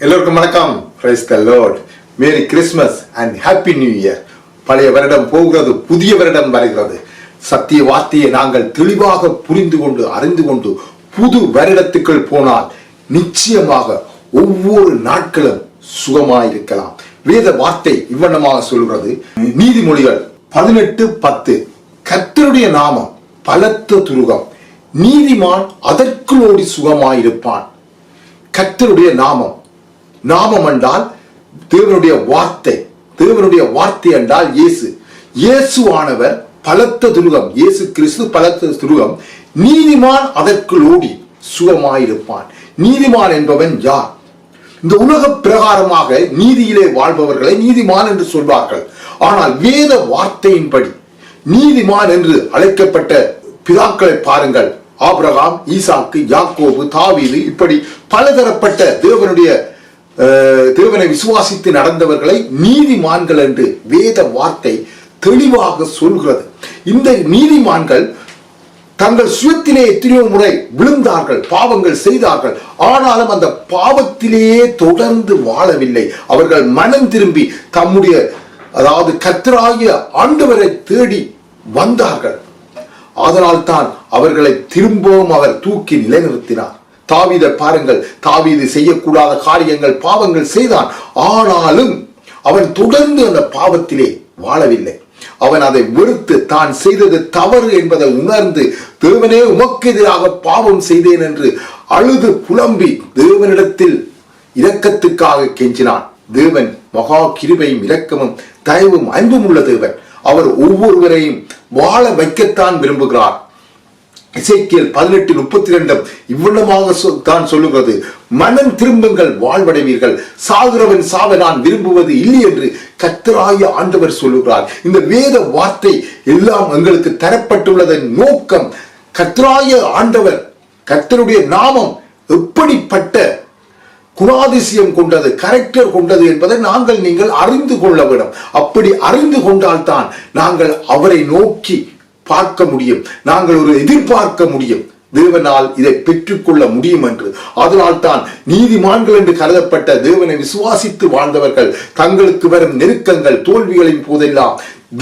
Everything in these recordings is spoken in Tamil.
எல்லோருக்கும் வணக்கம். Praise the lord merry Christmas and happy new year பழைய வருடம் போகிறது புதிய வருடம் வருகிறது. சத்திய வார்த்தையை நாங்கள் தெளிவாக புரிந்து கொண்டு அறிந்து கொண்டு புது வருடத்துக்குள் போனால் நிச்சயமாக ஒவ்வொரு நாட்களும் சுகமாயிருக்கலாம். வேத வார்த்தை இவ்வண்ணமாக சொல்கிறது. நீதிமொழிகள் பதினெட்டு பத்து. கர்த்தருடைய நாமம் பலத்த துருகம். நீதிமான் அதற்குள்ளோடி சுகமாயிருப்பான். கர்த்தருடைய நாமம் நாமம் என்றால் தேவனுடைய வார்த்தை. தேவனுடைய வார்த்தை என்றால் இயேசு. இயேசுவானவர் பலத்த துருகம் இயேசு கிறிஸ்து பலத்த துருகம் நீதிமான் அதற்குள் ஓடி சுகமாயிருப்பான். நீதிமான் என்பவன் யார்? இந்த உலக பிரகாரமாக நீதியிலே வாழ்பவர்களை நீதிமான் என்று சொல்வார்கள். ஆனால் வேத வார்த்தையின்படி நீதிமான் என்று அழைக்கப்பட்ட பிதாக்களை பாருங்கள். ஆபிரகாம் ஈசாக்கு யாக்கோபு தாவீது இப்படி பலதரப்பட்ட தேவனுடைய தேவனை விசுவாசித்து நடந்தவர்களை நீதிமான்கள் என்று வேத வார்த்தை தெளிவாக சொல்கிறது. இந்த நீதிமான்கள் தங்கள் சுயத்திலே எத்தனையோ முறை விழுந்தார்கள் பாவங்கள் செய்தார்கள். ஆனாலும் அந்த பாவத்திலேயே தொடர்ந்து வாழவில்லை. அவர்கள் மனம் திரும்பி தம்முடைய அதாவது கத்தராகிய ஆண்டவரை தேடி வந்தார்கள். அதனால் தான் அவர்களை திரும்பவும் அவர் தூக்கி நிலைநிறுத்தினார். தாவித பாருங்கள் தாவீது செய்யக்கூடாத காரியங்கள் பாவங்கள் செய்தான். ஆனாலும் அவன் தொடர்ந்து அந்த பாவத்திலே வாழவில்லை. அவன் அதை வெறுத்து தான் செய்தது தவறு என்பதை உணர்ந்து தேவனே உமக்கு எதிராக பாவம் செய்தேன் என்று அழுது புலம்பி தேவனிடத்தில் இரக்கத்துக்காக கெஞ்சினான். தேவன் மகா கிருபையும் இரக்கமும் தயவும் அன்பும் உள்ள தேவன். அவர் ஒவ்வொருவரையும் வாழ வைக்கத்தான் விரும்புகிறார். இசைக்கியல் பதினெட்டு முப்பத்தி ரெண்டும் இவ்வளவாக சொ- தான் சொல்லுகிறது. மனம் திரும்புங்கள் வாழ்வடைவீர்கள். சாகுறவன் சாவ நான் விரும்புவது இல்லை என்று கத்தராய ஆண்டவர் சொல்லுகிறார். இந்த வேத வார்த்தை எல்லாம் எங்களுக்கு தரப்பட்டுள்ளதன் நோக்கம் கத்தராய ஆண்டவர் கத்தருடைய நாமம் எப்படிப்பட்ட குணாதிசயம் கொண்டது கரெக்டர் கொண்டது என்பதை நாங்கள் நீங்கள் அறிந்து கொள்ள வேண்டும். அப்படி அறிந்து கொண்டால்தான் நாங்கள் அவரை நோக்கி பார்க்க முடியும். நாங்கள் ஒரு எதிர்பார்க்க முடியும். தேவனால் இதை பெற்றுக்கொள்ள முடியும் என்று. அதனால் தான் நீதிமான்கள் என்று கருதப்பட்ட தேவனை விசுவாசித்து வாழ்ந்தவர்கள் தங்களுக்கு வரும் நெருக்கங்கள் தோல்விகளின் போதெல்லாம்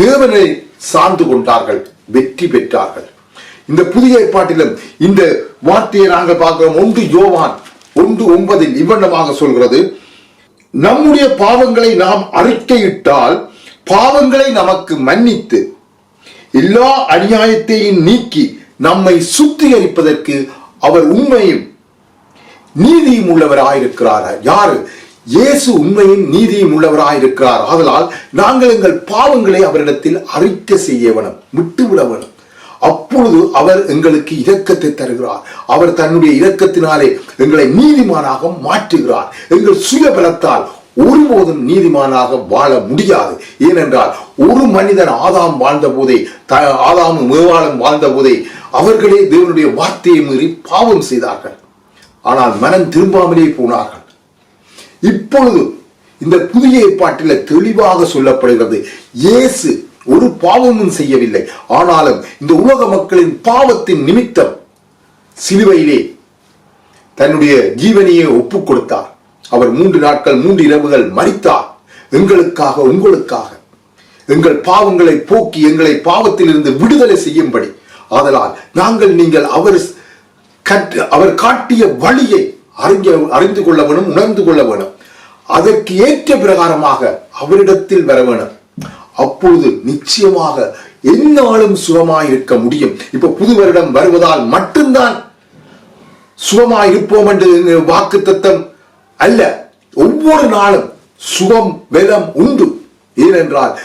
தேவனை சார்ந்து கொண்டார்கள் வெற்றி பெற்றார்கள். இந்த புதிய ஏற்பாட்டிலும் இந்த வார்த்தையை நாங்கள் பார்க்கிறோம். ஒன்று யோவான் ஒன்று ஒன்பதில் இவ்வண்ணமாக சொல்கிறது நம்முடைய பாவங்களை நாம் அறிக்கையிட்டால் பாவங்களை நமக்கு மன்னித்து எல்லா அநியாயத்தையும் நீக்கி நம்மை சுத்திகரிப்பதற்கு அவர் உண்மையும் நீதியும் உள்ளவராயிருக்கிறார். யாரு? இயேசு உண்மையும் நீதியும் உள்ளவராயிருக்கிறார். ஆதலால் நாங்கள் எங்கள் பாவங்களை அவரிடத்தில் அறிக்க செய்ய வேணும் விட்டு விட வேணும். அப்பொழுது அவர் எங்களுக்கு இரக்கத்தை தருகிறார். அவர் தன்னுடைய இரக்கத்தினாலே எங்களை நீதிமானாக மாற்றுகிறார். எங்கள் சுய பலத்தால் ஒருபோதும் நீதிமானாக வாழ முடியாது. ஏனென்றால் ஒரு மனிதன் ஆதாம் வாழ்ந்த போதே த- ஆதாமும் மேவாளும் வாழ்ந்த போதே அவர்களே தேவனுடைய வார்த்தையை மீறி பாவம் செய்தார்கள். ஆனால் மனம் திரும்பாமலே போனார்கள். இப்பொழுது இந்த புதிய ஏற்பாட்டில் தெளிவாக சொல்லப்படுகிறது இயேசு ஒரு பாவமும் செய்யவில்லை. ஆனாலும் இந்த உலக மக்களின் பாவத்தின் நிமித்தம் சிலுவையிலே தன்னுடைய ஜீவனையே ஒப்புக் கொடுத்தார் அவர் மூன்று நாட்கள் மூன்று இரவுகள் மறித்தார். எங்களுக்காக உங்களுக்காக. எங்கள் பாவங்களை போக்கி எங்களை பாவத்திலிருந்து விடுதலை செய்யும்படி. ஆதலால் நாங்கள் நீங்கள் அவர் கற்று அவர் காட்டிய வழியை அறிஞ்ச அறிந்து கொள்ள வேணும் உணர்ந்து கொள்ள வேணும். அதற்கு ஏற்ற பிரகாரமாக அவரிடத்தில் வர வேணும். அப்பொழுது நிச்சயமாக எந்நாளும் சுகமாயிருக்க முடியும். இப்ப புது வருடம் வருவதால் மட்டும்தான் சுகமாய் இருப்போம் என்று வாக்கு தத்தம் அல்ல ஒவ்வொரு நாளும் சுகம் வெதம் உண்டு. ஏனென்றால்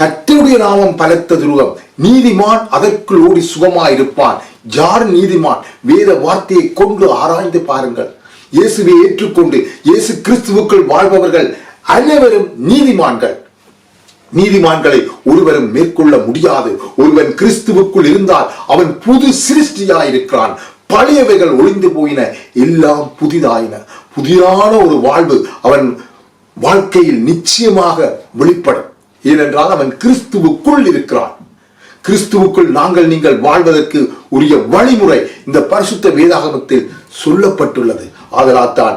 கர்த்தருடைய நாமம் பலத்த துருகம். நீதிமான் அதற்குள் ஓடி சுகமாயிருப்பான். யார் நீதிமான்? வேத வார்த்தையை கொண்டு ஆராய்ந்து பாருங்கள். இயேசுவை ஏற்றுக்கொண்டு இயேசு கிறிஸ்துவுக்குள் வாழ்பவர்கள் அனைவரும் நீதிமான்கள். நீதிமான்களை ஒருவரும் மேற்கொள்ள முடியாது. ஒருவன் கிறிஸ்துவுக்குள் இருந்தால் அவன் புது சிருஷ்டியாயிருக்கிறான். பழையவைகள் ஒளிந்து போயின எல்லாம் புதிதாயின. புதிதான ஒரு வாழ்வு அவன் வாழ்க்கையில் நிச்சயமாக வெளிப்படும். ஏனென்றால் அவன் கிறிஸ்துவுக்குள் இருக்கிறான். கிறிஸ்துவுக்குள் நாங்கள் நீங்கள் வாழ்வதற்கு உரிய வழிமுறை இந்த பரிசுத்த வேதாகமத்தில் சொல்லப்பட்டுள்ளது. ஆதலால் தான்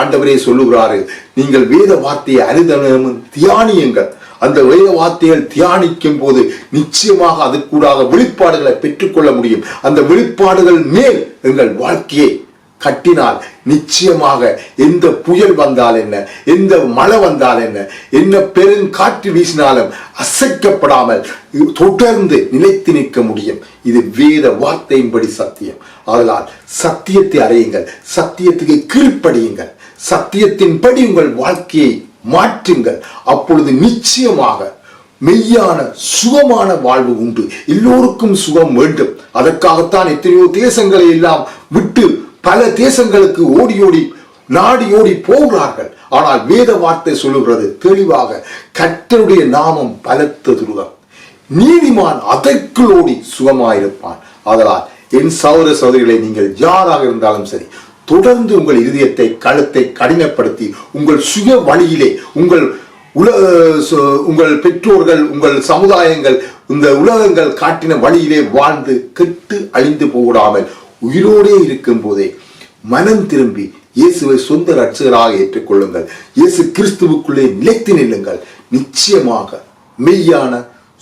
ஆண்டவரே சொல்லுகிறாரு நீங்கள் வேத வார்த்தையை அனுதனமும் தியானியுங்கள். அந்த வேத வார்த்தைகள் தியானிக்கும் போது நிச்சயமாக அதுக்கூடாக வெளிப்பாடுகளை பெற்றுக்கொள்ள முடியும். அந்த வெளிப்பாடுகள் மேல் எங்கள் வாழ்க்கையை கட்டினால் நிச்சயமாக எந்த புயல் வந்தால் என்ன எந்த மழை வந்தால் என்ன என்ன பெருங்காற்று வீசினாலும் அசைக்கப்படாமல் தொடர்ந்து நிலைத்து நிற்க முடியும். இது வேத வார்த்தையின்படி சத்தியம். அதனால் சத்தியத்தை அறையுங்கள் சத்தியத்துக்கு கீழ்ப்படியுங்கள். சத்தியத்தின்படி உங்கள் வாழ்க்கையை மாற்றுங்கள். அப்பொழுது நிச்சயமாக மெய்யான சுகமான வாழ்வு உண்டு. எல்லோருக்கும் சுகம் வேண்டும். அதற்காகத்தான் எத்தனையோ தேசங்களை எல்லாம் விட்டு பல தேசங்களுக்கு ஓடி ஓடி நாடி ஓடி போகிறார்கள். ஆனால் வேத வார்த்தை சொல்லுகிறது தெளிவாக கர்த்தருடைய நாமம் பலத்த துருகம். நீதிமான் அதற்குள் ஓடி சுகமாயிருப்பான். அதனால் என் சௌர சௌதரிகளை நீங்கள் யாராக இருந்தாலும் சரி தொடர்ந்து உங்கள் இதயத்தை கழுத்தை கடினப்படுத்தி உங்கள் சுய வழியிலே உங்கள் உல சு- உங்கள் பெற்றோர்கள் உங்கள் சமுதாயங்கள் இந்த உலகங்கள் காட்டின வழியிலே வாழ்ந்து கெட்டு அழிந்து போடாமல் உயிரோடே இருக்கும் போதே மனம் திரும்பி இயேசுவை சொந்த ரட்சகராக ஏற்றுக்கொள்ளுங்கள். இயேசு கிறிஸ்துவுக்குள்ளே நிலைத்து நில்லுங்கள். நிச்சயமாக மெய்யான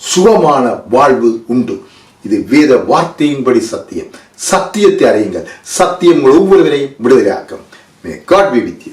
சுகமான வாழ்வு உண்டு. இது வேத வார்த்தையின்படி சத்தியம். சத்தியத்தை அறியுங்கள். சத்தியம் உங்கள் ஒவ்வொருவரையும் விடுதலையாக்கும். May God be with you